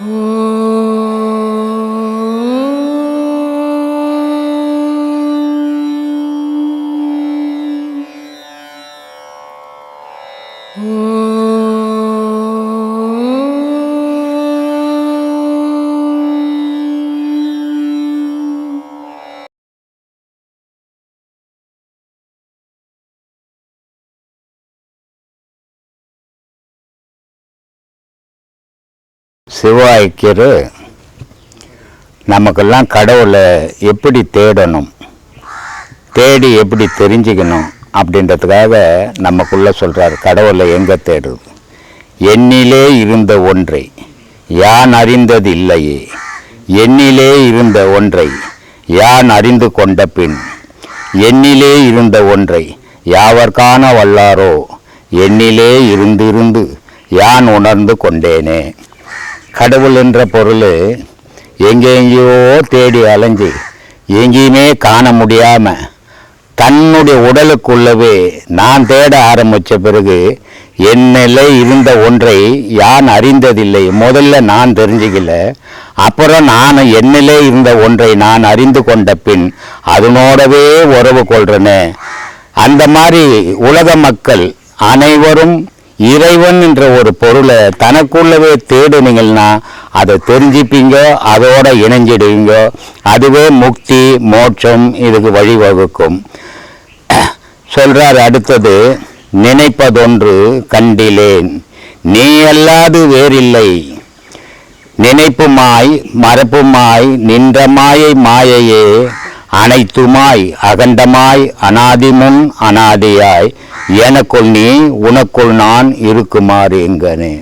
Oh. சிவாய்க்கர் நமக்கெல்லாம் கடவுளை எப்படி தேடணும்? தேடி எப்படி தெரிஞ்சுக்கணும்? அப்படின்றதுக்காக நமக்குள்ள சொல்கிறார் கடவுளை எங்கே தேடுது என்னிலே இருந்த ஒன்றை யான் அறிந்தது இல்லையே என்னிலே இருந்த ஒன்றை யான் அறிந்து கொண்ட பின் என்னிலே இருந்த ஒன்றை யாவர்கான வல்லாரோ என்னிலே இருந்திருந்து யான் உணர்ந்து கொண்டேனே. கடவுள் என்ற பொருள் எங்கெங்கேயோ தேடி அலைஞ்சு எங்கேயுமே காண முடியாமல் தன்னுடைய உடலுக்குள்ளவே நான் தேட ஆரம்பித்த பிறகு என்னிலே இருந்த ஒன்றை யான் அறிந்ததில்லை. முதல்ல நான் தெரிஞ்சுக்கல. அப்புறம் நான் என்னிலே இருந்த ஒன்றை நான் அறிந்து கொண்ட பின் அதனோடவே உறவு கொள்றேனே. அந்த மாதிரி உலக மக்கள் அனைவரும் இறைவன் என்ற ஒரு பொருளை தனக்குள்ளவே தேடுனீங்கன்னா அதை தெரிஞ்சுப்பீங்க அதோட இணைஞ்சிடுவீங்க. அதுவே முக்தி மோட்சம் இதுக்கு வழிவகுக்கும். சொல்றார் அடுத்தது நினைப்பதொன்று கண்டிலேன். நீ அல்லாது வேறில்லை. நினைப்புமாய் மறப்புமாய் நின்ற மாயை மாயையே அனைத்துமாய் அகண்டமாய் அனாதிமுன் அனாதியாய் எனக்குள் நீ உனக்குள் நான் இருக்குமாறு எங்கனே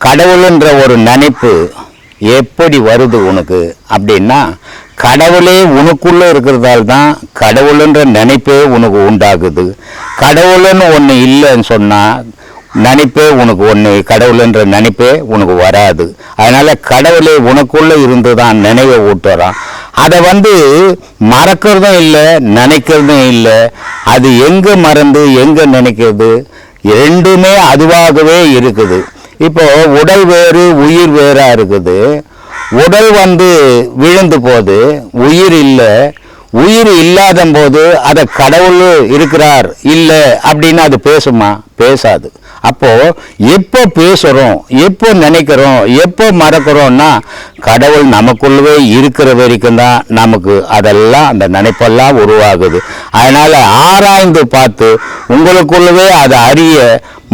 கடவுள்ன்ற ஒரு நினைப்பு எப்படி வருது உனக்கு? அப்படின்னா கடவுளே உனக்குள்ளே இருக்கிறதால தான் கடவுளுன்ற நினைப்பே உனக்கு உண்டாகுது. கடவுள்னு ஒன்று இல்லைன்னு சொன்னால் நினைப்பே உனக்கு ஒன்று கடவுள்ன்ற நினைப்பே உனக்கு வராது. அதனால் கடவுளே உனக்குள்ளே இருந்து தான் நினைவை ஊட்டுறான். அதை வந்து மறக்கிறதும் இல்லை நினைக்கிறதும் இல்லை. அது எங்கே மறந்து எங்கே நினைக்கிறது? ரெண்டுமே அதுவாகவே இருக்குது. இப்போ உடல் வேறு உயிர் வேறாக இருக்குது. உடல் வந்து விழுந்து போது உயிர் இல்லை. உயிர் இல்லாத போது அதை கடவுள் இருக்கிறார் இல்லை அப்படின்னு அது பேசுமா? பேசாது. அப்போது எப்போ பேசுகிறோம் எப்போ நினைக்கிறோம் எப்போ மறக்கிறோம்னா கடவுள் நமக்குள்ளவே இருக்கிற வரைக்கும் தான் நமக்கு அதெல்லாம் அந்த நினைப்பெல்லாம் உருவாகுது. அதனால் ஆராய்ந்து பார்த்து உங்களுக்குள்ளவே அதை அறிய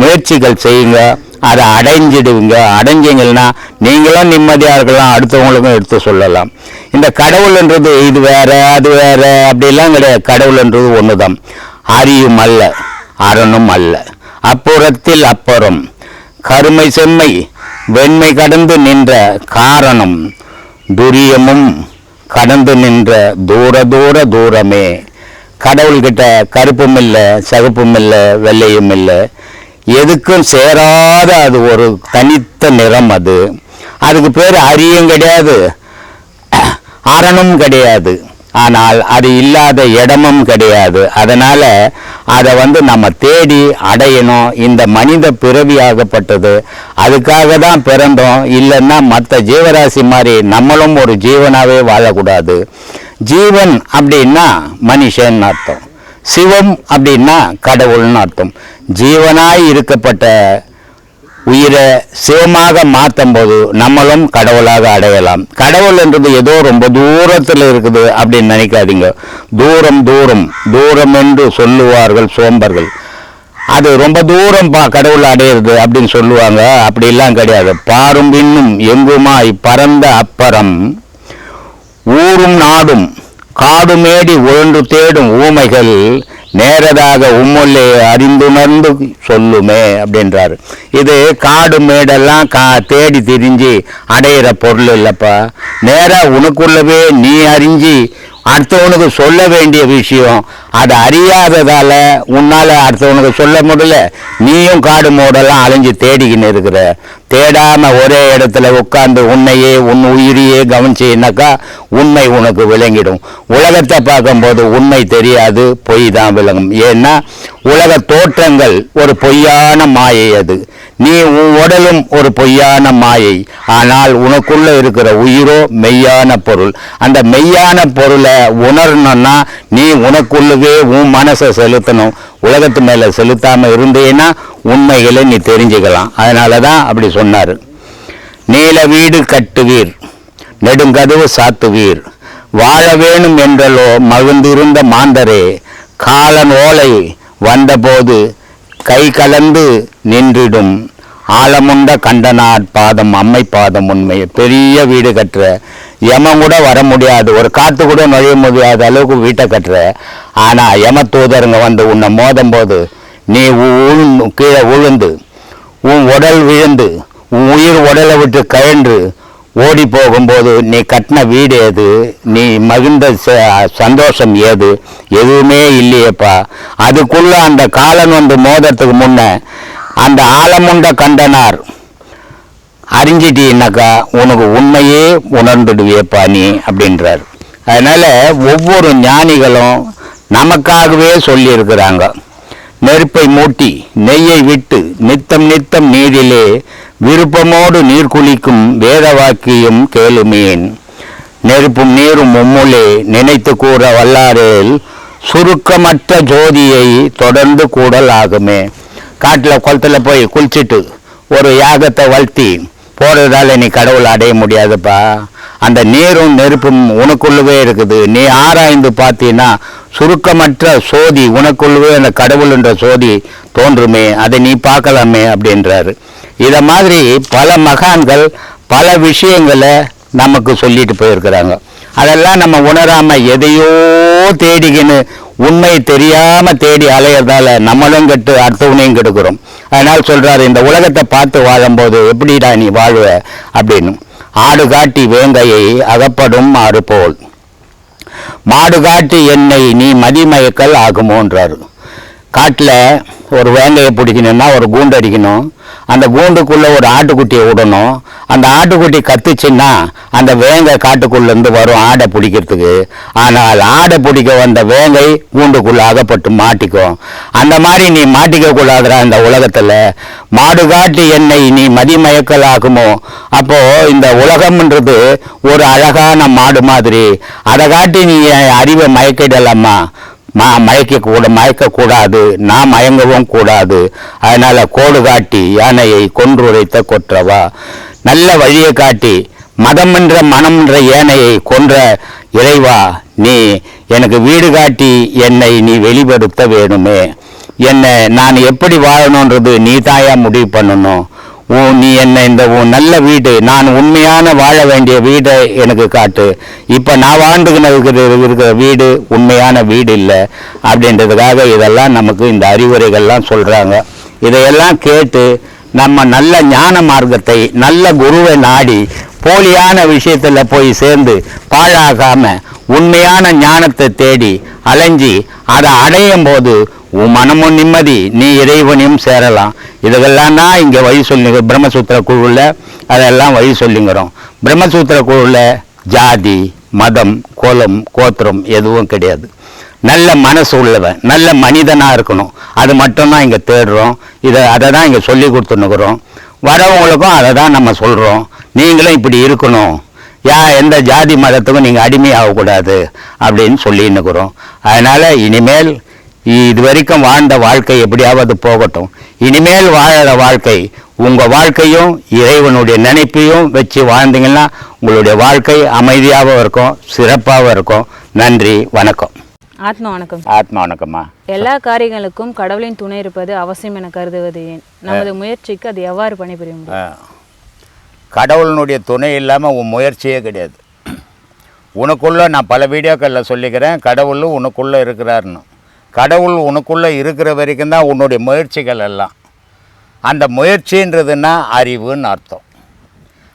முயற்சிகள் செய்யுங்க. அதை அடைஞ்சிடுவீங்க அடைஞ்சிங்கன்னா நீங்களும் நிம்மதியாக இருக்கலாம். அடுத்தவங்களுக்கும் எடுத்து சொல்லலாம். இந்த கடவுள்ன்றது இது வேற அது வேற அப்படிலாம் கிடையாது. கடவுள்ன்றது ஒன்று தான் அறியும் அல்ல அரணும் அல்ல. அப்புறத்தில் அப்புறம். கருமை செம்மை வெண்மை கடந்து நின்ற காரணம். துரியமும் கடந்து நின்ற தூர தூர தூரமே. கடவுள்கிட்ட கருப்பும் இல்லை சகப்பும் இல்லை வெள்ளையும் இல்லை எதுக்கும் சேராத அது ஒரு தனித்த நிறம் அது. அதுக்கு பேர் அரியும் கிடையாது. அரணும் கிடையாது. ஆனால் அது இல்லாத இடமும் கிடையாது. அதனால் அதை வந்து நம்ம தேடி அடையணும். இந்த மனித பிறவியாகப்பட்டது அதுக்காக தான் பிறந்தோம். இல்லைன்னா மற்ற ஜீவராசி மாதிரி நம்மளும் ஒரு ஜீவனாகவே வாழக்கூடாது. ஜீவன் அப்படின்னா மனுஷன் அர்த்தம். சிவம் அப்படின்னா கடவுள்னு அர்த்தம். ஜீவனாய் இருக்கப்பட்ட உயிரை சிவமாக மாற்றும் போது நம்மளும் கடவுளாக அடையலாம். கடவுள் என்றது ஏதோ ரொம்ப தூரத்தில் இருக்குது அப்படின்னு நினைக்காதீங்க. தூரம் தூரம் தூரம் என்று சொல்லுவார்கள் சோம்பர்கள். அது ரொம்ப தூரம் பா கடவுள் அடையிறது அப்படின்னு சொல்லுவாங்க. அப்படிலாம் கிடையாது. பாரும் இன்னும் எங்குமாய் பரந்த அப்பறம். ஊரும் நாடும் காடுமேடி ஒன்று தேடும் ஊமைகள் நேரதாக உம்முள்ளே அறிந்துணர்ந்து சொல்லுமே அப்படின்றாரு. இது காடு மேடெல்லாம் கா தேடி திரிஞ்சு அடையிற பொருள் இல்லைப்பா. நேராக உனக்குள்ளவே நீ அறிஞ்சு அடுத்தவனுக்கு சொல்ல வேண்டிய விஷயம். அதை அறியாததால் உன்னால் அடுத்தவனுக்கு சொல்ல முடியல. நீயும் காடு மோடெல்லாம் அலைஞ்சு தேடிக்கின்னு இருக்கிற. தேடாம ஒரே இடத்துல உட்காந்து உன்னையே உன் உயிரையே கவனிச்சின்னாக்கா உண்மை உனக்கு விளங்கிடும். உலகத்தை பார்க்கும்போது உண்மை தெரியாது பொய் தான் விளங்கும். ஏன்னா உலக தோற்றங்கள் ஒரு பொய்யான மாயை அது. நீ உன் உடலும் ஒரு பொய்யான மாயை. ஆனால் உனக்குள்ள இருக்கிற உயிரோ மெய்யான பொருள். அந்த மெய்யான பொருளை உணரணும்னா நீ உனக்குள்ளவே உன் மனசை செலுத்தணும். உலகத்து மேலே செலுத்தாமல் இருந்தேன்னா உண்மைகளை நீ தெரிஞ்சுக்கலாம். அதனால தான் அப்படி சொன்னார். நீல வீடு கட்டுவீர் நெடுங்கதவு சாத்துவீர். வாழ வேணும் என்றலோ மகிழ்ந்திருந்த மாந்தரே காலன் ஓலை வந்தபோது கை கலந்து நின்றிடும். ஆழமுண்ட கண்டனார் பாதம் அம்மை பாதம் உண்மை பெரிய வீடு கட்டுற யமம் கூட வர முடியாது. ஒரு காற்று கூட நுழைய முடியாத அளவுக்கு வீட்டை கட்டுற. ஆனால் யம தூதருங்க வந்து உன்னை மோதும் போது நீ உழு கீழே விழுந்து உன் உடல் விழுந்து உன் உயிர் உடலை விட்டு கழன்று ஓடி போகும்போது நீ கட்டின வீடு எது? நீ மகிழ்ந்த ச- சந்தோஷம் ஏது எதுவுமே இல்லையேப்பா. அதுக்குள்ள அந்த காலன் வந்து மோதத்துக்கு முன்ன அந்த ஆலமுண்ட கண்டனார் அறிஞ்சிட்டீன்னாக்கா உனக்கு உண்மையே உணர்ந்துடுவியப்பா நீ அப்படின்றார். அதனால் ஒவ்வொரு ஞானிகளும் நமக்காகவே சொல்லியிருக்கிறாங்க. நெருப்பை மூட்டி நெய்யை விட்டு நித்தம் நித்தம் நீரிலே விருப்பமோடு நீர் குளிக்கும் வேத வாக்கியம் கேளுமேன். நெருப்பும் நீரும் மும்முலே நினைத்து கூற வல்லாரேல் சுருக்கமற்ற ஜோதியை தொடர்ந்து கூடல் ஆகுமே காட்டில் குளத்துல போய் குளிச்சுட்டு ஒரு யாகத்தை வளர்த்தி போகிறதால நீ கடவுள் அடைய முடியாதுப்பா. அந்த நீரும் நெருப்பும் உனக்குள்ளவே இருக்குது. நீ ஆராய்ந்து பார்த்தீன்னா சுருக்கமற்ற சோதி உனக்குள்ளவே அந்த கடவுள்ன்ற சோதி தோன்றுமே அதை நீ பார்க்கலாமே அப்படின்றாரு. இதை மாதிரி பல மகான்கள் பல விஷயங்களை நமக்கு சொல்லிட்டு போயிருக்கிறாங்க. அதெல்லாம் நம்ம உணராமல் எதையோ தேடிக்கின்னு உண்மை தெரியாம தேடி அலையறதால நம்மளும் கெட்டு அடுத்தவனையும் கெடுக்கிறோம். அதனால் சொல்றாரு இந்த உலகத்தை பார்த்து வாழும்போது எப்படிடா நீ வாழ்வ? அப்படின்னு. ஆடு காட்டி வேங்கையை அகப்படும் ஆறு போல். மாடு காட்டி என்னை நீ மதிமயக்கல் ஆகுமோன்றாரு. காட்டில் ஒரு வேங்கையை பிடிக்கணும்னா ஒரு கூண்டு அடிக்கணும். அந்த கூண்டுக்குள்ளே ஒரு ஆட்டுக்குட்டியை விடணும். அந்த ஆட்டுக்குட்டி கத்துச்சுன்னா அந்த வேங்கை காட்டுக்குள்ளேருந்து வரும் ஆடை பிடிக்கிறதுக்கு. ஆனால் ஆடை பிடிக்க வந்த வேங்கை கூண்டுக்குள்ளே அகப்பட்டு மாட்டிக்கும். அந்த மாதிரி நீ மாட்டிக்க கூடாதுடா இந்த உலகத்தில். மாடு காட்டி என்னை நீ மதிமயக்கலாகுமோ அப்போது இந்த உலகம்ன்றது ஒரு அழகான மாடு மாதிரி. அதை காட்டி நீ என் அறிவை மயக்கிடலாமா? மா மயக்க கூட மயக்கக்கூடாது. நான் மயங்கவும் கூடாது. அதனால் கோடு காட்டி யானையை கொன்றுரைத்த கொற்றவா? நல்ல வழியை காட்டி மதம் என்ற மனம் என்ற ஏனையை கொன்ற இறைவா நீ எனக்கு வீடு காட்டி என்னை நீ வெளிப்படுத்த வேணுமே. என்னை நான் எப்படி வாழணுன்றது நீ தாயா முடிவு பண்ணணும். ஓ நீ என்ன இந்த உன் நல்ல வீடு நான் உண்மையான வாழ வேண்டிய வீடை எனக்கு காட்டு. இப்போ நான் வாழ்ந்துக்கின இருக்கிற இருக்கிற வீடு உண்மையான வீடு இல்லை. அப்படின்றதுக்காக இதெல்லாம் நமக்கு இந்த அறிவுரைகள்லாம் சொல்கிறாங்க இதையெல்லாம் கேட்டு நம்ம நல்ல ஞான மார்க்கத்தை நல்ல குருவை நாடி போலியான விஷயத்தில் போய் சேர்ந்து பாழாகாமல் உண்மையான ஞானத்தை தேடி அலைஞ்சி அதை அடையும் போது உன் மனமும் நிம்மதி நீ இறைவனையும் சேரலாம். இதுகெல்லாம் தான் இங்கே வழி சொல்லுங்க பிரம்மசூத்திர குழுவில் அதெல்லாம் வழி சொல்லிங்கிறோம். பிரம்மசூத்திர குழுவில் ஜாதி மதம் குலம் கோத்திரம் எதுவும் கிடையாது. நல்ல மனசு உள்ளவன் நல்ல மனிதனாக இருக்கணும். அது மட்டும்தான் இங்கே தேடுறோம். இதை அதை தான் இங்கே சொல்லி கொடுத்துன்னுக்குறோம். வரவங்களுக்கும் அதை தான் நம்ம சொல்கிறோம் நீங்களும் இப்படி இருக்கணும். யா எந்த ஜாதி மதத்துக்கும் நீங்கள் அடிமையாகக்கூடாது அப்படின்னு சொல்லின்னுக்குறோம். அதனால் இனிமேல் இது வரைக்கும் வாழ்ந்த வாழ்க்கை எப்படியாவது போகட்டும். இனிமேல் வாழற வாழ்க்கை உங்கள் வாழ்க்கையும் இறைவனுடைய நினைப்பையும் வச்சு வாழ்ந்தீங்கன்னா உங்களுடைய வாழ்க்கை அமைதியாகவும் இருக்கும் சிறப்பாகவும் இருக்கும். நன்றி வணக்கம். ஆத்மா வணக்கம் ஆத்மா வணக்கம்மா எல்லா காரியங்களுக்கும் கடவுளின் துணை இருப்பது அவசியம் என கருதுவது ஏன்? நமது முயற்சிக்கு அது எவ்வாறு பணிபுரிய முடியும். கடவுளினுடைய துணை இல்லாமல் உன் முயற்சியே கிடையாது. உனக்குள்ள நான் பல வீடியோக்களில் சொல்லிக்கிறேன் கடவுள் உனக்குள்ளே இருக்கிறாருன்னு கடவுள் உனக்குள்ளே இருக்கிற வரைக்கும் தான் உன்னுடைய முயற்சிகள் எல்லாம். அந்த முயற்சின்றதுன்னா அறிவுன்னு அர்த்தம்.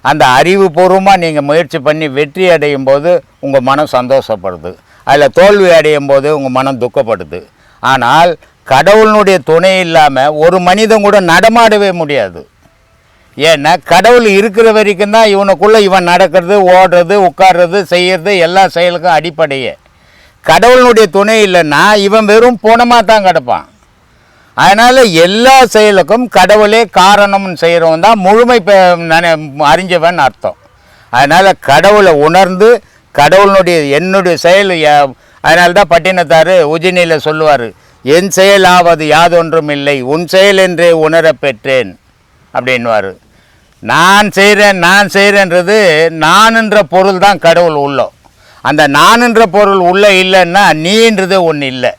அந்த அறிவுபூர்வமாக நீங்கள் முயற்சி பண்ணி வெற்றி அடையும் போது உங்கள் மனம் சந்தோஷப்படுது. அதில் தோல்வி அடையும் போது உங்கள் மனம் துக்கப்படுது. ஆனால் கடவுளினுடைய துணை இல்லாமல் ஒரு மனிதன் கூட நடமாடவே முடியாது. ஏன்னா கடவுள் இருக்கிற வரைக்கும் தான் இவனுக்குள்ளே இவன் நடக்கிறது ஓடுறது உட்கார்றது செய்கிறது எல்லா செயலுக்கும் அடிப்படையே. கடவுளினுடைய துணை இல்லைன்னா இவன் வெறும் போனமாக தான் கிடப்பான். அதனால் எல்லா செயலுக்கும் கடவுளே காரணம்னு செய்கிறவன் தான் முழுமை அறிஞ்சவன் அர்த்தம். அதனால் கடவுளை உணர்ந்து கடவுளுடைய என்னுடைய செயல் ய- அதனால தான் பட்டினத்தார் உஜினியில் சொல்லுவார் என் செயல் ஆவது யாதொன்றும் இல்லை உன் செயல் என்றே உணரப் பெற்றேன் அப்படின்வார் நான் செய்கிறேன் நான் செய்கிறேன்றது நான்ன்ற பொருள் தான் கடவுள் உள்ளோ. அந்த நான்ன்ற பொருள் உள்ளே இல்லைன்னா நீன்றது ஒன்று இல்லை.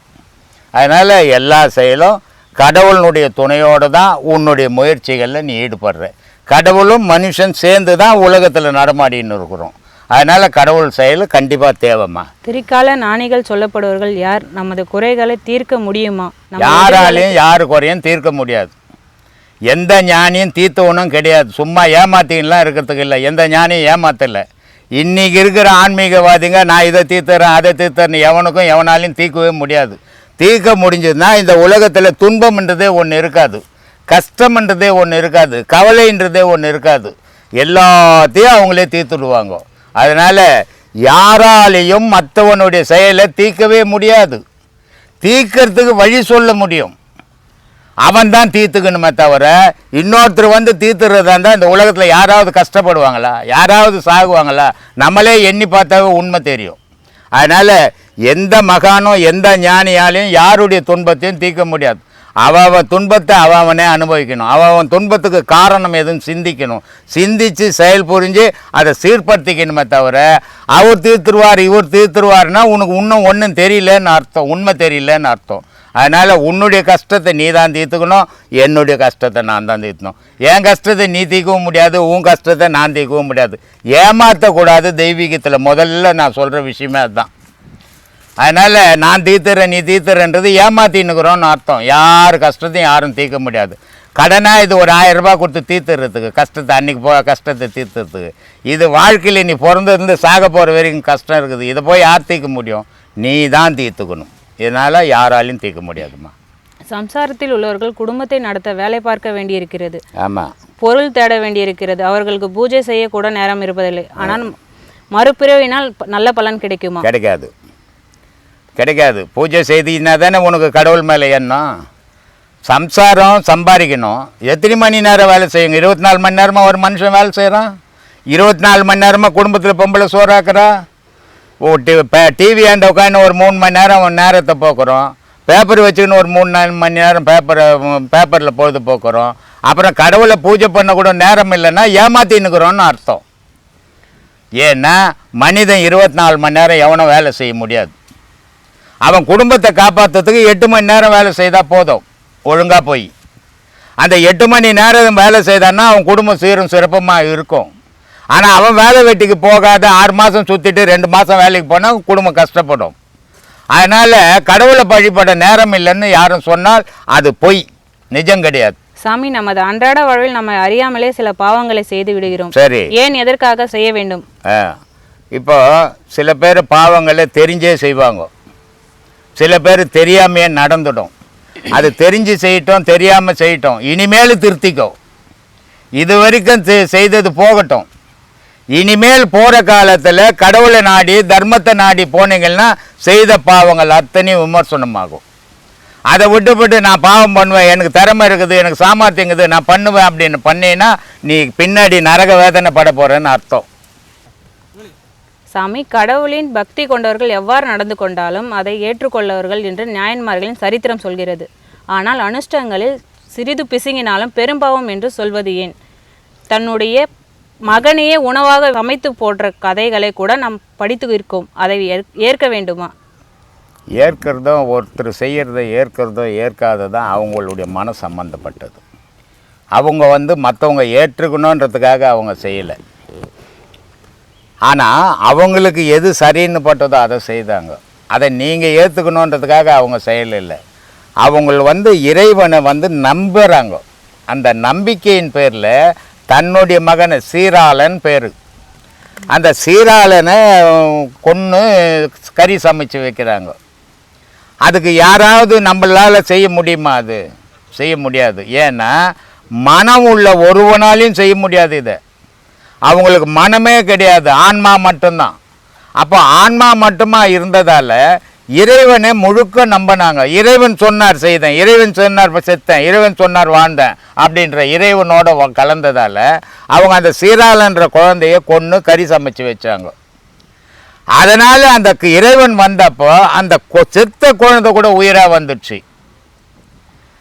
அதனால் எல்லா செயலும் கடவுளினுடைய துணையோடு தான் உன்னுடைய முயற்சிகளில் நீ ஈடுபடுற. கடவுளும் மனுஷன் சேர்ந்து தான் உலகத்தில் நடமாடின்னு இருக்கிறோம். அதனால் கடவுள் செயல் கண்டிப்பாக தேவைம்மா. திரிகால ஞானிகள் சொல்லப்படுவர்கள் யார்? நமது குறைகளை தீர்க்க முடியுமா? யாராலையும் யாரு குறையும் தீர்க்க முடியாது. எந்த ஞானியும் தீர்த்தவனும் கிடையாது. சும்மா ஏமாத்தின்லாம் இருக்கிறதுக்கு இல்லை. எந்த ஞானியும் ஏமாத்தல. இன்னைக்கு இருக்கிற ஆன்மீகவாதிங்க நான் இதை தீர்த்துறேன் அதை தீர்த்துறேன் எவனுக்கும் எவனாலையும் தீர்க்கவே முடியாது. தீர்க்க முடிஞ்சதுன்னா இந்த உலகத்தில் துன்பம்ன்றதே ஒன்று இருக்காது. கஷ்டம்ன்றதே ஒன்று இருக்காது. கவலைன்றதே ஒன்று இருக்காது. எல்லாத்தையும் அவங்களே தீர்த்துடுவாங்க. அதனால் யாராலையும் மற்றவனுடைய செயலை தீர்க்கவே முடியாது. தீர்க்கறதுக்கு வழி சொல்ல முடியும். அவன் தான் தீர்த்துக்கணுமே தவிர இன்னொருத்தர் வந்து தீர்த்துறதா இருந்தால் இந்த உலகத்தில் யாராவது கஷ்டப்படுவாங்களா? யாராவது சாகுவாங்களா? நம்மளே எண்ணி பார்த்தாவே உண்மை தெரியும். அதனால் எந்த மகானும் எந்த ஞானியாலையும் யாருடைய துன்பத்தையும் தீர்க்க முடியாது. அவன் துன்பத்தை அவனே அனுபவிக்கணும். அவன் துன்பத்துக்கு காரணம் எதுவும் சிந்திக்கணும். சிந்தித்து செயல் புரிஞ்சு அதை சீர்படுத்திக்கணுமே தவிர அவர் தீர்த்துருவார் இவர் தீர்த்துருவார்னா உனக்கு இன்னும் ஒன்றும் தெரியலன்னு அர்த்தம். உண்மை தெரியலன்னு அர்த்தம். அதனால் உன்னுடைய கஷ்டத்தை நீ தான் தீர்த்துக்கணும் என்னுடைய கஷ்டத்தை நான் தான் தீர்த்தணும் என் கஷ்டத்தை நீ தீர்க்கவும் முடியாது உன் கஷ்டத்தை நான் தீர்க்கவும் முடியாது. ஏமாற்றக்கூடாது தெய்வீகத்தில். முதல்ல நான் சொல்கிற விஷயமே அதுதான். அதனால் நான் தீர்த்துறேன் நீ தீர்த்துறேன்றது ஏமாத்தின்னுக்குறோன்னு அர்த்தம். யார் கஷ்டத்தையும் யாரும் தீர்க்க முடியாது. கடனாக இது ஒரு ஆயிரம் ரூபாய் கொடுத்து தீர்த்துறதுக்கு கஷ்டத்தை அன்றைக்கி போ கஷ்டத்தை தீர்த்துறதுக்கு. இது வாழ்க்கையில் நீ பிறந்திருந்து சாக போகிற வரைக்கும் கஷ்டம் இருக்குது. இதை போய் யார் தீர்க்க முடியும்? நீ தான் தீர்த்துக்கணும். இதனால் யாராலையும் தீர்க்க முடியாதும்மா. சம்சாரத்தில் உள்ளவர்கள் குடும்பத்தை நடத்த வேலை பார்க்க வேண்டியிருக்கிறது. ஆமாம் பொருள் தேட வேண்டியிருக்கிறது. அவர்களுக்கு பூஜை செய்ய கூட நேரம் இருப்பதில்லை. ஆனால் மறுபிறவினால் நல்ல பலன் கிடைக்குமா? கிடைக்காது. கிடைக்காது. பூஜை செய்தினா தானே உனக்கு கடவுள் மேலே எண்ணம். சம்சாரம் சம்பாதிக்கணும். எத்தனை மணி நேரம் வேலை செய்யுங்க? இருபத்தி நாலு மணி நேரமாக ஒரு மனுஷன் வேலை செய்கிறான் இருபத்தி நாலு மணி நேரமாக குடும்பத்தில் பொம்பளை சோறாக்குறா? ஓ டி டிவி ஆண்ட உட்காந்து ஒரு மூணு மணி நேரம் நேரத்தை போக்குறோம். பேப்பர் வச்சுக்கின்னு ஒரு மூணு நாலு மணி நேரம் பேப்பரை பேப்பரில் பொழுது போக்குறோம். அப்புறம் கடவுளை பூஜை பண்ண கூட நேரம் இல்லைன்னா ஏமாத்தின்னுக்குறோன்னு அர்த்தம். ஏன்னா மனிதன் இருபத்தி நாலு மணி நேரம் எவனும் வேலை செய்ய முடியாது. அவன் குடும்பத்தை காப்பாற்றுறதுக்கு எட்டு மணி நேரம் வேலை செய்தால் போதும். ஒழுங்காக போய். அந்த எட்டு மணி நேரம் வேலை செய்தான்னா அவன் குடும்பம் சீரும் சிறப்புமாக இருக்கும். ஆனால் அவன் வேலை வெட்டிக்கு போகாத ஆறு மாதம் சுற்றிட்டு ரெண்டு மாதம் வேலைக்கு போனால் குடும்பம் கஷ்டப்படும். அதனால் கடவுளை வழிபட நேரம் இல்லைன்னு யாரும் சொன்னால் அது பொய். நிஜம் கிடையாது. சாமி நமது அன்றாட வாழ்வில் நம்ம அறியாமலே சில பாவங்களை செய்து விடுகிறோம். சரி. ஏன் எதற்காக செய்ய வேண்டும்? இப்போ சில பேர் பாவங்களை தெரிஞ்சே செய்வாங்க. சில பேர் தெரியாமையே நடந்துடும். அது தெரிஞ்சு செய்யட்டும் தெரியாமல் செய்யட்டும். இனிமேல் திருத்திக்கோ. இது வரைக்கும் செ- செய்தது போகட்டும். இனிமேல் போகிற காலத்தில் கடவுளை நாடி தர்மத்தை நாடி போனீங்கன்னா செய்த பாவங்கள் அத்தனையும் விமர்சனமாகும். அதை விட்டுவிட்டு நான் பாவம் பண்ணுவேன் எனக்கு திறமை இருக்குது எனக்கு சாமர்த்தியம் இருக்குது நான் பண்ணுவேன் அப்படின்னு பண்ணினா நீ பின்னாடி நரக வேதனை பட போகிறேன்னு அர்த்தம். சாமி கடவுளின் பக்தி கொண்டவர்கள் எவ்வாறு நடந்து கொண்டாலும் அதை ஏற்றுக்கொள்ளவர்கள் என்று நியாயன்மார்களின் சரித்திரம் சொல்கிறது. ஆனால் அனுஷ்டங்களில் சிறிது பிசுங்கினாலும் பெரும்பாவம் என்று சொல்வது ஏன்? தன்னுடைய மகனையே உணவாக அமைத்து போடுற கதைகளை கூட நாம் படித்து இருக்கோம் அதை ஏற்- ஏற்க வேண்டுமா? ஏற்கிறதும் ஒருத்தர் செய்கிறத ஏற்கிறதோ ஏற்காததும் அவங்களுடைய மன சம்பந்தப்பட்டது. அவங்க வந்து மற்றவங்க ஏற்றுக்கணுன்றதுக்காக அவங்க செய்யலை. ஆனால் அவங்களுக்கு எது சரின்னு பட்டதோ அதை செய்தாங்க. அதை நீங்கள் ஏற்றுக்கணுன்றதுக்காக அவங்க செய்யலை அவங்க வந்து இறைவனை வந்து நம்புகிறாங்க அந்த நம்பிக்கையின் பேரில் தன்னுடைய மகனை சீராளன் பேர். அந்த சீராளனை கொன்று கறி சமைச்சு வைக்கிறாங்க. அதுக்கு யாராவது நம்மளால் செய்ய முடியுமா அது? செய்ய முடியாது. ஏன்னா மனம் உள்ள ஒருவனாலையும் செய்ய முடியாது இதை. அவங்களுக்கு மனமே கிடையாது ஆன்மா மட்டும்தான். அப்போ ஆன்மா மட்டுமா இருந்ததால் இறைவனை முழுக்க நம்பினாங்க. இறைவன் சொன்னார் செய்தேன். இறைவன் சொன்னார் செத்தேன். இறைவன் சொன்னார் வாழ்ந்தேன் அப்படின்ற இறைவனோட கலந்ததால் கலந்ததால அவங்க அந்த சீராளன்ற குழந்தைய கொன்று கறி சமைச்சு வச்சாங்க. அதனால் அந்த க- இறைவன் வந்தப்போ அந்த கொ- செத்த குழந்தை கூட உயிராக வந்துடுச்சு.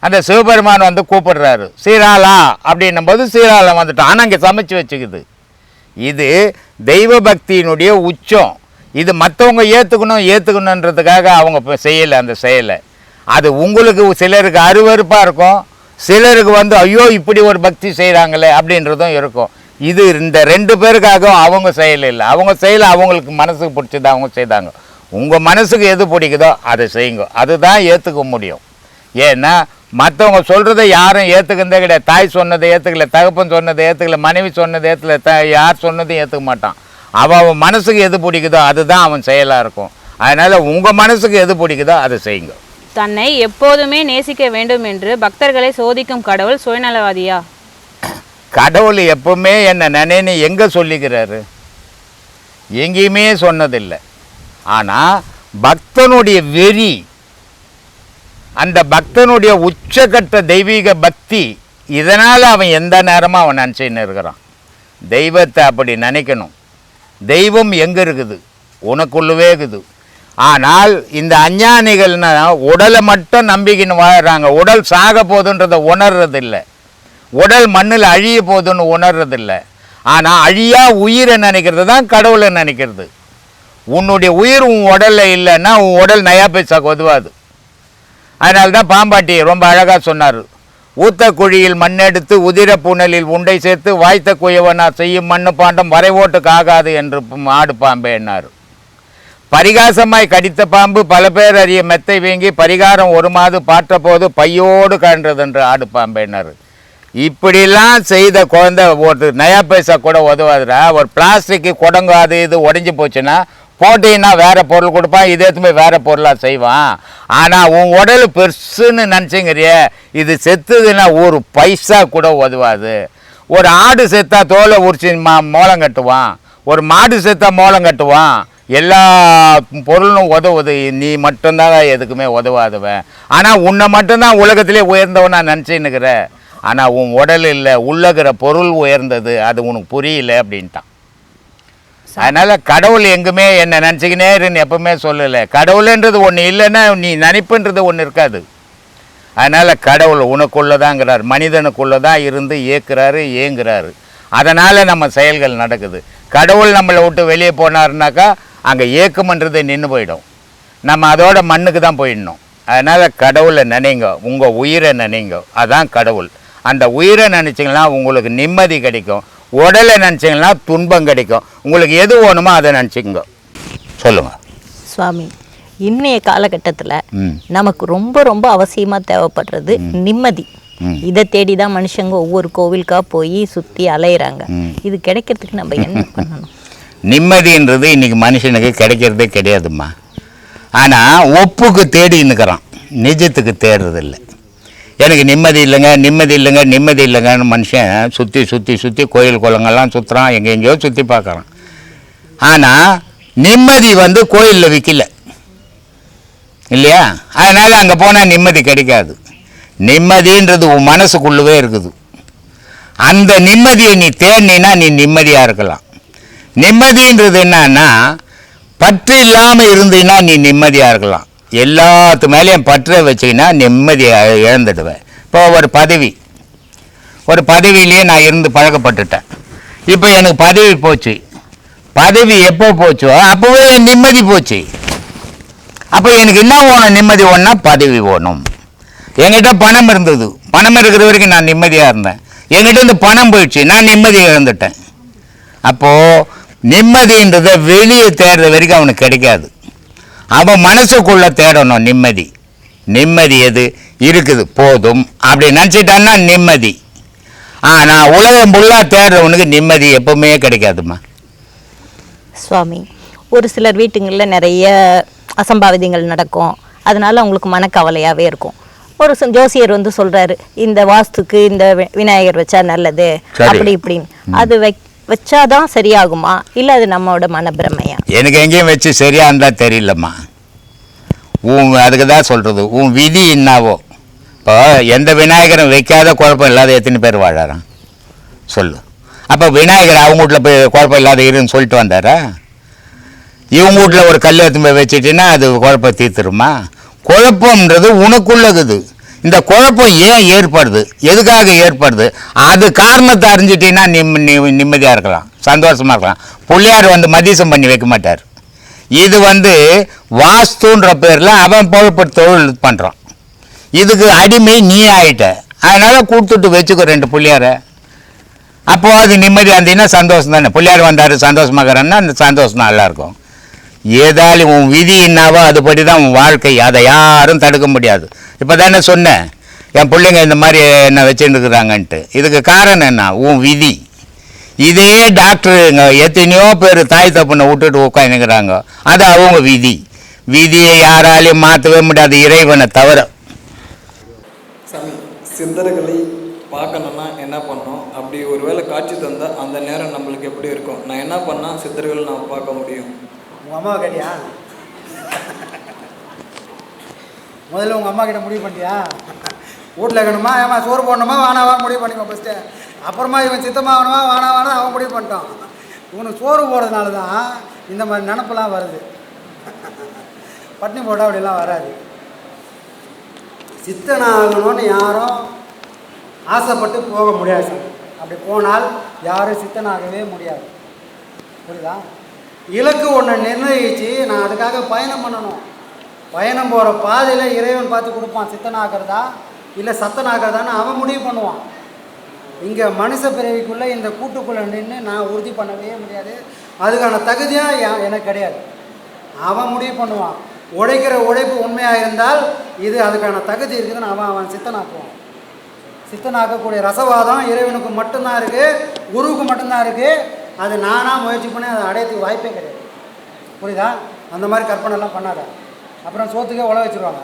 அந்த சிவபெருமான் வந்து கூப்பிடுறாரு சீராளா அப்படின்னும் போது சீராளம் வந்துட்டான். ஆனால் இங்கே சமைச்சு வச்சுக்குது. இது தெய்வ பக்தியினுடைய உச்சம். இது மற்றவங்க ஏற்றுக்கணும் ஏற்றுக்கணுன்றதுக்காக அவங்க இப்போ செய்யலை அந்த செயலை. அது உங்களுக்கு சிலருக்கு அருவருப்பாக இருக்கும். சிலருக்கு வந்து ஐயோ இப்படி ஒரு பக்தி செய்கிறாங்களே அப்படின்றதும் இருக்கும். இது இந்த ரெண்டு பேருக்காகவும் அவங்க செயல் இல்லை. அவங்க செயலை அவங்களுக்கு மனசுக்கு பிடிச்சது அவங்க செய்தாங்க. உங்கள் மனசுக்கு எது பிடிக்குதோ அதை செய்யுங்க. அதுதான் ஏற்றுக்க முடியும். ஏன்னா மற்றவங்க சொல்கிறத யாரும் ஏற்றுக்கிறதே கிடையாது. தாய் சொன்னதை ஏற்றுக்கல தகப்பன் சொன்னதை ஏற்றுக்கல மனைவி சொன்னதை ஏற்றுக்கல த யார் சொன்னதையும் ஏற்றுக்க மாட்டான். அவன் அவன் மனசுக்கு எது பிடிக்குதோ அதுதான் அவன் செயலாக இருக்கும். அதனால் உங்கள் மனசுக்கு எது பிடிக்குதோ அதை செய்யுங்க. தன்னை எப்போதுமே நேசிக்க வேண்டும் என்று பக்தர்களை சோதிக்கும் கடவுள் சுயநலவாதியா? கடவுள் எப்பவுமே என்னை நினைன்னு எங்கே சொல்லிக்கிறாரு? எங்கேயுமே சொன்னதில்லை. ஆனால் பக்தனுடைய வெறி அந்த பக்தனுடைய உச்சக்கட்ட தெய்வீக பக்தி இதனால் அவன் எந்த நேரமும் அவன் நினச்சின்னு இருக்கிறான். தெய்வத்தை அப்படி நினைக்கணும். தெய்வம் எங்கே இருக்குது? உனக்குள்ளவே இருக்குது. ஆனால் இந்த அஞ்ஞானிகள்னா உடலை மட்டும் நம்பிக்கின்னு வாழ்கிறாங்க உடல் சாக போகுதுன்றதை உணர்றதில்லை. உடல் மண்ணில் அழிய போகுதுன்னு உணர்றதில்லை. ஆனால் அழியா உயிரை நினைக்கிறது தான் கடவுளை நினைக்கிறது. உன்னுடைய உயிர் உன் உடலில் இல்லைன்னா உன் உடல் நயா பைசாக்கு உதவாது. அதனால தான் பாம்பாட்டி ரொம்ப அழகாக சொன்னார். ஊத்த குழியில் மண்ணெடுத்து உதிர புனலில் உண்டை சேர்த்து வாய்த்த குயவனா செய்யும் மண்ணு பாண்டம் வரைவோட்டுக்கு ஆகாது என்று ஆடு பாம்பே என்னார். பரிகாசமாய் கடித்த பாம்பு பல பேர் அறிய மெத்தை வீங்கி பரிகாரம் ஒரு மாது பாற்ற போது பையோடு கண்டது என்று ஆடு பாம்பேனார் இப்படிலாம் செய்த குழந்தை ஒரு நயா பைசா கூட உதவாதுடா ஒரு பிளாஸ்டிக்கு குடங்காது இது உடஞ்சி போச்சுன்னா போட்டீங்கன்னா வேறு பொருள் கொடுப்பான் இதே எடுத்து போய் வேறு பொருளாக செய்வான். ஆனால் உன் உடல் பெருசுன்னு நினச்சிங்கிறிய இது செத்துதுன்னா ஒரு பைசா கூட உதவாது. ஒரு ஆடு செத்தா தோலை உரிச்சு மா மோளம் கட்டுவான். ஒரு மாடு செத்தா மோளம் கட்டுவான். எல்லா பொருளும் உதவுது. நீ மட்டும்தான் எதுக்குமே உதவாதவன். ஆனால் உன்னை மட்டும்தான் உலகத்திலே உயர்ந்தவனா நினச்சின்னுக்கிற. ஆனால் உன் உடல் இல்லை உள்ளகிற பொருள் உயர்ந்தது. அது உனக்கு புரியல அப்படின்ட்டான். அதனால் கடவுள் எங்குமே என்னை நினச்சிக்கினே இருன்னு எப்பவுமே சொல்லலை. கடவுள்ன்றது ஒன்று இல்லைன்னா நீ நினைப்புன்றது ஒன்று இருக்காது. அதனால் கடவுள் உனக்குள்ளதாங்கிறார் மனிதனுக்குள்ளே தான் இருந்து இயக்குறாரு ஏங்குறாரு அதனால் நம்ம செயல்கள் நடக்குது. கடவுள் நம்மளை விட்டு வெளியே போனாருனாக்கா அங்கே ஏக்கம்ன்றது நின்று போயிடும். நம்ம அதோட மண்ணுக்கு தான் போயிடணும். அதனால் கடவுளை நினைங்க உங்கள் உயிரை நினைங்க. அதான் கடவுள். அந்த உயிரை நினச்சிங்கன்னா உங்களுக்கு நிம்மதி கிடைக்கும். உடலை நினச்சிங்கன்னா துன்பம் கிடைக்கும். உங்களுக்கு எது வேணுமோ அதை நினச்சிக்கங்க. சொல்லுங்கள் சுவாமி இன்னைய காலகட்டத்தில் நமக்கு ரொம்ப ரொம்ப அவசியமாக தேவைப்படுறது நிம்மதி. இதை தேடி தான் மனுஷங்க ஒவ்வொரு கோவிலுக்கா போய் சுற்றி அலையிறாங்க. இது கிடைக்கிறதுக்கு நம்ம என்ன பண்ணணும்? நிம்மதின்றது இன்னைக்கு மனுஷனுக்கு கிடைக்கிறதே கிடையாதும்மா. ஆனால் ஒப்புக்கு தேடி நிற்கிறான் நிஜத்துக்கு தேடுறதில்ல. எனக்கு நிம்மதி இல்லைங்க நிம்மதி இல்லைங்க நிம்மதி இல்லைங்கன்னு மனுஷன் சுற்றி சுற்றி சுற்றி கோயில் குளங்கள்லாம் சுற்றுறான் எங்கே எங்கேயோ சுற்றி பார்க்குறான். ஆனால் நிம்மதி வந்து கோயிலில் விற்கல இல்லையா? அதனால் அங்கே போனால் நிம்மதி கிடைக்காது. நிம்மதின்றது உன் மனசுக்குள்ளவே இருக்குது. அந்த நிம்மதியை நீ தேடினா நீ நிம்மதியாக இருக்கலாம். நிம்மதின்றது என்னன்னா பற்று இல்லாமல் இருந்தீன்னா நீ நிம்மதியாக இருக்கலாம். எல்லாத்து மேலேயும் பற்றை வச்சிங்கன்னா நிம்மதியை இழந்துடுவேன். இப்போ ஒரு பதவி. ஒரு பதவியிலேயே நான் இருந்து பழக்கப்பட்டுட்டேன். இப்போ எனக்கு பதவி போச்சு. பதவி எப்போ போச்சோ அப்போவே என் நிம்மதி போச்சு. அப்போ எனக்கு என்ன வேணும்? நிம்மதி வேணும்னா பதவி வேணும். என்கிட்ட பணம் இருந்தது. பணம் இருக்கிற வரைக்கும் நான் நிம்மதியாக இருந்தேன். என்கிட்ட இருந்து பணம் போயிடுச்சு. நான் நிம்மதியை இழந்துட்டேன். அப்போது நிம்மதின்றதை வெளியே தேடுற வரைக்கும் அவனுக்கு கிடைக்காது. அவன் மனசுக்குள்ளே தேடணும் நிம்மதி. நிம்மதி எது? இருக்குது போதும். அப்படி நினச்சிட்டான்னா நிம்மதி. ஆனால் உலகம் ஃபுல்லாக தேடுறவனுக்கு நிம்மதி எப்பவுமே கிடைக்காதும்மா. சுவாமி ஒரு சிலர் வீட்டுங்களில் நிறைய அசம்பாவிதங்கள் நடக்கும். அதனால அவங்களுக்கு மனக்கவலையாகவே இருக்கும். ஒரு ஜோசியர் வந்து சொல்றாரு இந்த வாஸ்துக்கு இந்த விநாயகர் வச்சா நல்லது. அப்படி இப்படின்னு. அது வை வச்சாதான் சரியாகுமா? இல்லை அது நம்மளோட மனப்பிரமையா? எனக்கு எங்கேயும் வச்சு சரியா இருந்தால் தெரியலம்மா. உன் அதுக்கு தான் சொல்கிறது உன் விதி என்னவோ? இப்போ எந்த விநாயகரும் வைக்காத குழப்பம் இல்லாத எத்தனை பேர் வாழறான்? சொல்லு. அப்போ விநாயகர் அவங்க வீட்டில் போய் குழப்பம் இல்லாத இருன்னு சொல்லிட்டு வந்தாரா? இவங்க வீட்டில் ஒரு கல் எடுத்து போய் வச்சுட்டீங்கன்னா அது குழப்பம் தீர்த்துருமா? குழப்பம்ன்றது உனக்குள்ளகுது. இந்த குழப்பம் ஏன் ஏற்படுது? எதுக்காக ஏற்படுது? அது காரணத்தை அறிஞ்சிட்டீங்கன்னா நிம் நிம்மதியாக இருக்கலாம். சந்தோஷமாக இருக்கலாம். பிள்ளையார் வந்து மதிசம் பண்ணி வைக்க மாட்டார். இது வந்து வாஸ்துன்ற பேரில் அவன் பொழப்பு தொழில் பண்ணுறான் இதுக்கு அடிமை நீ ஆயிட்ட. அதனால் கொடுத்துட்டு வச்சுக்கோ ரெண்டு பிள்ளையாரை. அப்போது அது நிம்மதியாக இருந்தீங்கன்னா சந்தோஷம் தானே. பிள்ளையார் வந்தார் சந்தோஷமாக சந்தோஷமாகறன்னா அந்த சந்தோஷம் நல்லாயிருக்கும் ஏதாலும் உன் விதி என்னாவோ அதுபடி தான் உன் வாழ்க்கை. அதை யாரும் தடுக்க முடியாது. இப்போ தானே சொன்னேன். என் பிள்ளைங்க இந்த மாதிரி என்ன வச்சுருக்குறாங்கன்ட்டு இதுக்கு காரணம் என்ன? உன் விதி. இதே டாக்டருங்க எத்தனையோ பேர் தாய் தப்புனை விட்டுட்டு உட்காந்துக்கிறாங்க அது அவங்க விதி. விதியை யாராலையும் மாற்றவே முடியாது. இறைவனை தவிர. சாமி சித்தர்களை பார்க்கணுன்னா என்ன பண்ணோம் அப்படி ஒருவேளை காட்சி தந்தால் அந்த நேரம் நம்மளுக்கு எப்படி இருக்கும்? நான் என்ன பண்ணால் சித்தர்கள் நான் பார்க்க முடியும்? உங்கள் அம்மாவை கேட்டியா? முதல்ல உங்கள் அம்மா கிட்ட முடிவு பண்ணிட்டியா? வீட்டில் இருக்கணுமா? ஏமா சோறு போடணுமா? வானாவா முடிவு பண்ணிக்கோ ஃபஸ்ட்டு அப்புறமா இவன் சித்தமாகணுமா? வானா வானா அவன் முடிவு பண்ணிட்டான். இவனுக்கு சோறு போடுறதுனால தான் இந்த மாதிரி நினப்பெல்லாம் வருது. பட்னி போட்டால் அப்படிலாம் வராது. சித்தனாகணும்னு யாரும் ஆசைப்பட்டு போக முடியாது அப்படி போனால் யாரும் சித்தனாகவே முடியாது. புரியுதா? இலக்கு ஒன்று நிர்ணயித்து நான் அதுக்காக பயணம் பண்ணணும். பயணம் போகிற பாதையில் இறைவன் பார்த்து கொடுப்பான் சித்தனாகிறதா? இல்லை சத்தனாகிறதான்னு அவன் முடிவு பண்ணுவான். இங்கே மனுஷ பிறவிக்குள்ளே இந்த கூட்டுக்குள்ளே நின்று நான் உறுதி பண்ணவே முடியாது. அதுக்கான தகுதியாக எனக்கு கிடையாது. அவன் முடிவு பண்ணுவான். உழைக்கிற உழைப்பு உண்மையாக இருந்தால் இது அதுக்கான தகுதி இருக்குதுன்னு அவன் அவன் சித்தனாக்குவான். சித்தனாக்கக்கூடிய ரசவாதம் இறைவனுக்கு மட்டும்தான் இருக்குது குருவுக்கு மட்டும்தான் இருக்குது அது நானாக முயற்சி பண்ணி அதை அடையத்துக்கு வாய்ப்பே கிடையாது. புரியுதா? அந்த மாதிரி கற்பனைலாம் பண்ணாத. அப்புறம் சோத்துக்கே உழ வச்சுருவாங்க.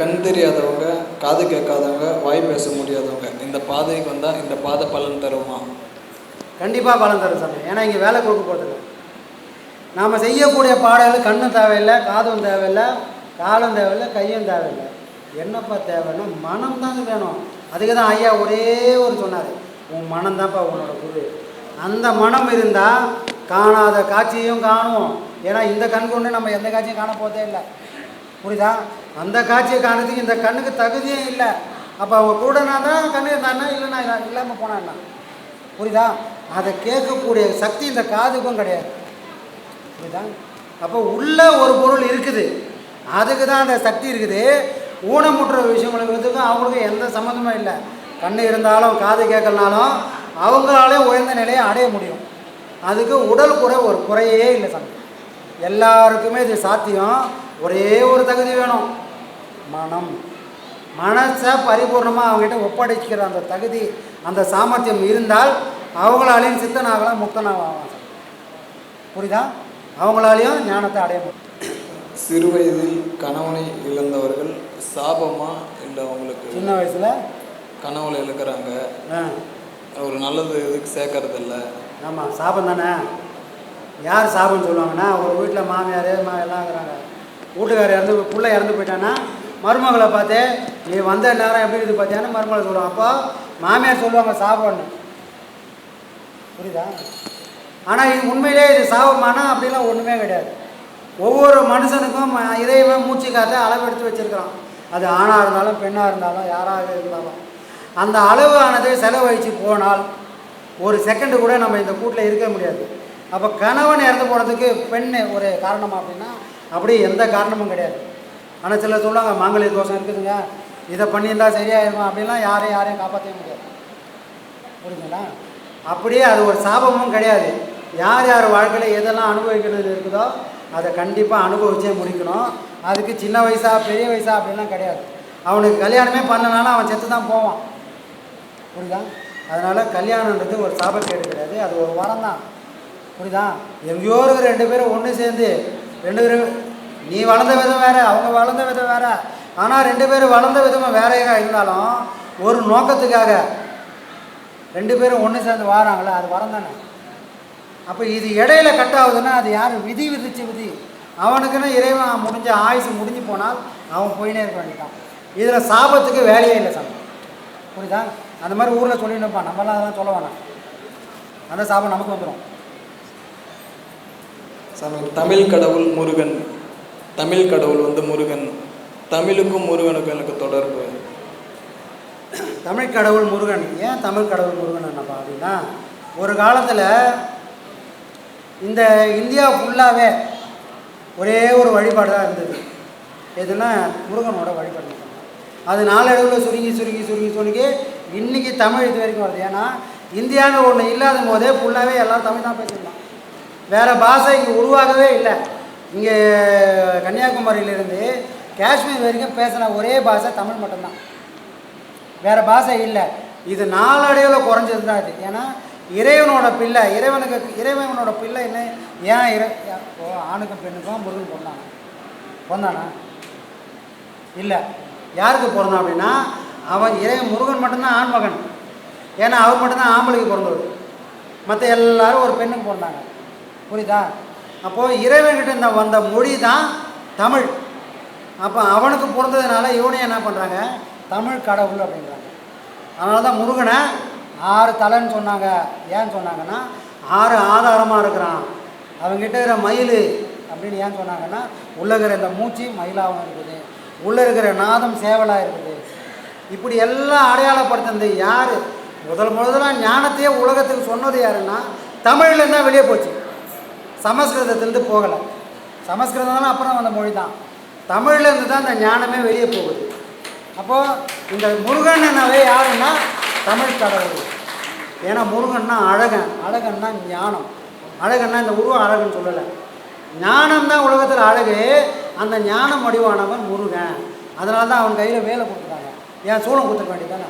கண் தெரியாதவங்க காது கேட்காதவங்க வாய் பேச முடியாதவங்க இந்த பாதைக்கு வந்தால் இந்த பாதை பலன் தருமா? கண்டிப்பாக பலன் தரும் சாமி. ஏன்னா இங்கே வேலை கொடுக்க போகிறதில்ல நாம் செய்யக்கூடிய பாடல்கள் கண்ணும் தேவையில்லை காதும் தேவையில்லை காலும் தேவையில்லை கையும் தேவையில்லை. என்னப்பா தேவைன்னா மனம் தாங்க வேணும். அதுக்கு தான் ஐயா ஒரே ஒரு சொன்னார். உன் மனம் தான்ப்பா உன்னோட குரு. அந்த மனம் இருந்தால் காணாத காட்சியும் காணுவோம். ஏன்னா இந்த கண் கொண்டு நம்ம எந்த காட்சியும் காண போதே இல்லை. புரியுதா? அந்த காட்சியை காணுறதுக்கு இந்த கண்ணுக்கு தகுதியும் இல்லை. அப்போ அவங்க கூடனா தான் கண்ணு இருந்தான்னா இல்லைன்னா இல்லாமல் போனான்னா புரியுதா? அதை கேட்கக்கூடிய சக்தி இந்த காதுக்கும் கிடையாது. புரியுதா? அப்போ உள்ள ஒரு பொருள் இருக்குது. அதுக்கு தான் அந்த சக்தி இருக்குது. ஊனமுற்ற விஷயங்களுக்கும் அவங்களுக்கும் எந்த சம்மந்தமும் இல்லை. கண்ணு இருந்தாலும் காது கேட்கலனாலும் அவங்களாலே உயர்ந்த நிலையை அடைய முடியும். அதுக்கு உடல் குறை ஒரு குறையே இல்லை சாமி. எல்லாருக்குமே இது சாத்தியம். ஒரே ஒரு தகுதி வேணும். மனம். மனசை பரிபூர்ணமாக அவங்ககிட்ட ஒப்படைக்கிற அந்த தகுதி அந்த சாமர்த்தியம் இருந்தால் அவங்களாலையும் சித்தனாகலாம் முக்தனாகலாம் புரியுதா? அவங்களாலையும் ஞானத்தை அடைய முடியும். சிறு வயதில் கணவனை இழந்தவர்கள் சாபமா இல்லை அவங்களுக்கு சின்ன வயசில்? கனவுல இழுக்கிறாங்க. ஒரு நல்லது இதுக்கு சேர்க்கறது இல்லை ஆமாம் சாபம் தானே? யார் சாபம்னு சொல்லுவாங்கன்னா ஒரு வீட்டில் மாமியார் மா எல்லாம் இருக்கிறாங்க. வீட்டுக்காரர் இறந்து பிள்ளை இறந்து போயிட்டான்னா மருமகளை பார்த்து நீ வந்த நேரம் எப்படி இது பார்த்தியான்னு மருமகளை சொல்லுவாங்க. அப்போ மாமியார் சொல்லுவாங்க சாபம்னு. புரியுதா? ஆனால் இது உண்மையிலே இது சாபமானா அப்படிலாம் ஒன்றுமே கிடையாது. ஒவ்வொரு மனுஷனுக்கும் ம- இறைவன் மூச்சு காற்றை அளவெடுத்து வச்சுருக்கிறான். அது ஆணாக இருந்தாலும் பெண்ணாக இருந்தாலும் யாராக இருந்தாலும். அந்த அளவு ஆனது செலவழித்து போனால் ஒரு செகண்டு கூட நம்ம இந்த கூட்டில் இருக்க முடியாது. அப்போ கணவன் இறந்து போனதுக்கு பெண் ஒரு காரணமாக அப்படின்னா அப்படி எந்த காரணமும் கிடையாது. ஆனால் சிலர் சொல்லுவாங்க மாங்கல்ய தோஷம் இருக்குதுங்க. இதை பண்ணியிருந்தா சரியாயிருமா? அப்படின்லாம் யாரையும் யாரையும் காப்பாற்றவே முடியாது. புரியுதுங்களா அப்படியே அது ஒரு சாபமும் கிடையாது. யார் யார் வாழ்க்கையில் எதெல்லாம் அனுபவிக்கிறது இருக்குதோ அதை கண்டிப்பாக அனுபவிச்சே முடிக்கணும். அதுக்கு சின்ன வயசா பெரிய வயசா அப்படிலாம் கிடையாது. அவனுக்கு கல்யாணமே பண்ணனாலும் அவன் செத்து தான் போவான். புரியுதா? அதனால் கல்யாணன்றது ஒரு சாபக்கேடு கிடையாது. அது ஒரு வரம் தான் புரியுதா? எங்கேயோ இருக்கிற ரெண்டு பேரும் ஒன்று சேர்ந்து ரெண்டு பேரும் நீ வளர்ந்த விதம் வேறு அவங்க வளர்ந்த விதம் வேறு. ஆனால் ரெண்டு பேரும் வளர்ந்த விதமாக வேறையாக இருந்தாலும் ஒரு நோக்கத்துக்காக ரெண்டு பேரும் ஒன்று சேர்ந்து வாராங்களே அது வரம் தானே அப்போ இது இடையில கட் ஆகுதுன்னா அது யார்? விதி விதிச்சு விதி. அவனுக்குன்னு இறைவன் முடிஞ்ச ஆயுசு முடிஞ்சு போனால் அவன் போயினே இருக்க வேண்டியதான் இதில் சாபத்துக்கு வேலையே இல்லை சாமி. புரியுதா? அந்த மாதிரி ஊரில் சொல்லிட்டு இருப்பான் நம்மளாம் அதெல்லாம் சொல்ல வேணாம். அந்த சாபம் நமக்கு வந்துடும் சாமி தமிழ் கடவுள் முருகன். தமிழ் கடவுள் வந்து முருகன். தமிழுக்கும் முருகனுக்கும் எனக்கு தொடர்பு. தமிழ் கடவுள் முருகன். ஏன் தமிழ் கடவுள் முருகன் என்னப்பா அப்படின்னா ஒரு காலத்தில் இந்த இந்தியா ஃபுல்லாகவே ஒரே ஒரு வழிபாடு தான் இருந்தது. எதுனா முருகனோட வழிபாடு. அது நாளடைவில் சுருங்கி சுருங்கி சுருங்கி சுருங்கி இன்றைக்கி தமிழ் இது வரைக்கும் வருது. ஏன்னா இந்தியாவில் ஒன்று இல்லாத போதே ஃபுல்லாகவே எல்லோரும் தமிழ் தான் பேசியிருந்தோம் வேறு பாஷை இங்கே உருவாகவே இல்லை. இங்கே கன்னியாகுமரியிலேருந்து காஷ்மீர் வரைக்கும் பேசின ஒரே பாஷை தமிழ் மட்டும்தான். வேறு பாஷை இல்லை. இது நாளடைவில் குறைஞ்சது தான் இது. ஏன்னா இறைவனோட பிள்ளை இறைவனுக்கு இறைவனோட பிள்ளை என்ன? ஏன் இறை ஓ ஆணுக்கும் பெண்ணுக்கும் முருகன் பொண்ணானா? பொண்ணானா? இல்லை. யாருக்கு பிறந்தான் அப்படின்னா அவன் இறை முருகன் மட்டும்தான் ஆண்மகன் ஏன்னா அவர் மட்டும்தான் ஆம்பளைக்கு பிறந்தவர். மற்ற எல்லாரும் ஒரு பெண்ணுக்கு பிறந்தாங்க. புரியுதா? அப்போது இறைவன்கிட்ட இந்த வந்த மொழி தான் தமிழ். அப்போ அவனுக்கு பிறந்ததுனால இவனையும் என்ன பண்ணுறாங்க தமிழ் கடவுள் அப்படின்றாங்க. அதனால தான் முருகனை ஆறு தலைன்னு சொன்னாங்க. ஏன் சொன்னாங்கன்னா ஆறு ஆதாரமாக இருக்கிறான். அவங்ககிட்ட இருக்கிற மயில் அப்படின்னு ஏன் சொன்னாங்கன்னா உள்ளகிற இந்த மூச்சு மயிலாகவும் இருக்குது. உள்ளே இருக்கிற நாதம் சேவலாக இருக்குது இப்படி எல்லாம் அடையாளப்படுத்தினது யார்? முதல் முதலாக ஞானத்தையே உலகத்துக்கு சொன்னது யாருன்னா தமிழ்லேருந்து தான் வெளியே போச்சு. சமஸ்கிருதத்துலேருந்து போகலை. சமஸ்கிருதம்னால் அப்புறம் வந்த மொழி தான் தமிழ்லேருந்து தான் இந்த ஞானமே வெளியே போகுது. அப்போது இந்த முருகன்னாவே யாருன்னா தமிழ் கடவுள். ஏன்னா முருகன்னா அழகன். அழகன்னா ஞானம். அழகன்னா இந்த உருவம் அழகுன்னு சொல்லலை. ஞானம் தான் உலகத்தில் அழகு. அந்த ஞானம் வடிவானவன் முருகன். அதனால தான் அவன் கையில் வேலை கொடுத்துட்டாங்க ஏன் சூளம் கொடுத்துக்க வேண்டியதானே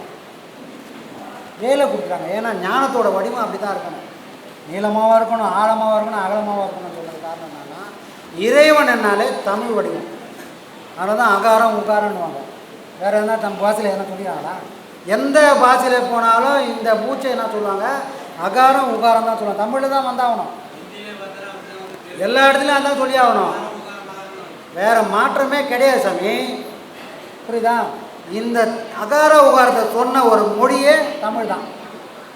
வேலை கொடுக்குறாங்க. ஏன்னா ஞானத்தோட வடிவம் அப்படி தான் இருக்கணும். நீளமாகவும் இருக்கணும் ஆழமாகவும் இருக்கணும் அகலமாகவும் இருக்கணும்னு சொல்கிற காரணம் என்னன்னா இறைவன் என்னாலே தமிழ் வடிவம். அதனால தான் அகாரம் உகாரம்னுவாங்க வேறு எதனா தம் பாசையில் எதனா சொல்லிடுறாங்களா? எந்த பாஷையில் போனாலும் இந்த மூச்சை என்ன சொல்லுவாங்க? அகாரம் உகாரம் தான் சொல்லுவாங்க. தமிழில் தான் வந்தாகணும். எல்லா இடத்துலையும் அதான் சொல்லி ஆகணும் வேறு மாற்றமே கிடையாது சாமி. புரியுதா? இந்த அகார உகாரத்தை சொன்ன ஒரு மொழியே தமிழ் தான்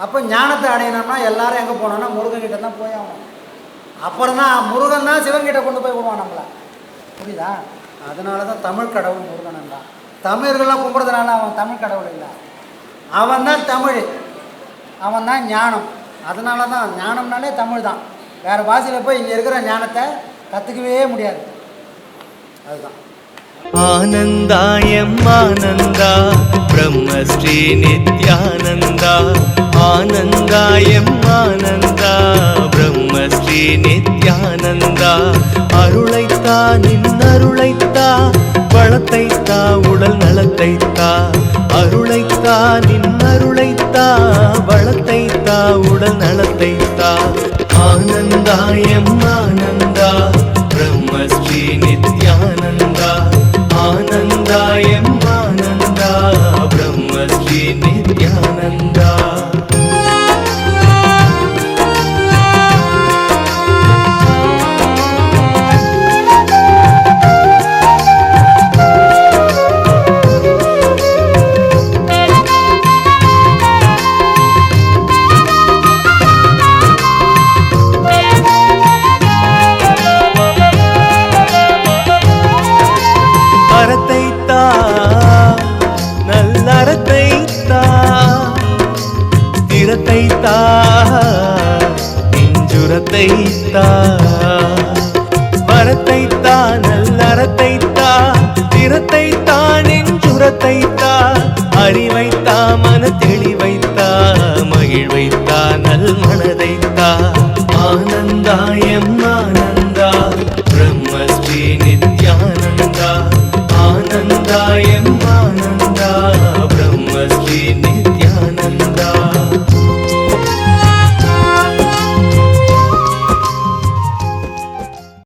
அப்போ ஞானத்தை அடையணும்னா எல்லாரும் எங்கே போனோம்னா முருகன் தான் போய் ஆகணும். அப்புறம் தான் முருகன் தான் சிவன்கிட்ட கொண்டு போய் விடுவான் நம்மளை. புரியுதா? அதனால தான் தமிழ் கடவுள் முருகன் தான் தமிழர்கள்லாம் கும்பிட்றதுனால அவன் தமிழ் கடவுள் இல்லை. அவன் தான் தமிழ். அவன் தான் ஞானம். அதனால தான் ஞானம்னாலே தமிழ் தான் வேறு பாஷையில் போய் இங்கே இருக்கிற ஞானத்தை கற்றுக்கவே முடியாது. அதுதான். ஆனந்தாயம் ஆனந்தா பிரம்மஸ்ரீ நித்யானந்தா. ஆனந்தாயம் ஆனந்தா பிரம்மஸ்ரீ நித்யானந்தா. அருளைத்தா நின் அருளைத்தா வளத்தைத்தா உடல் நலத்தைத்தா. அருளைத்தா நின் அருளைத்தா வளத்தைத்தா உடல் நலத்தைத்தா. ஆனந்தாயம் ஆனந்தா பிரம்மஸ்ரீ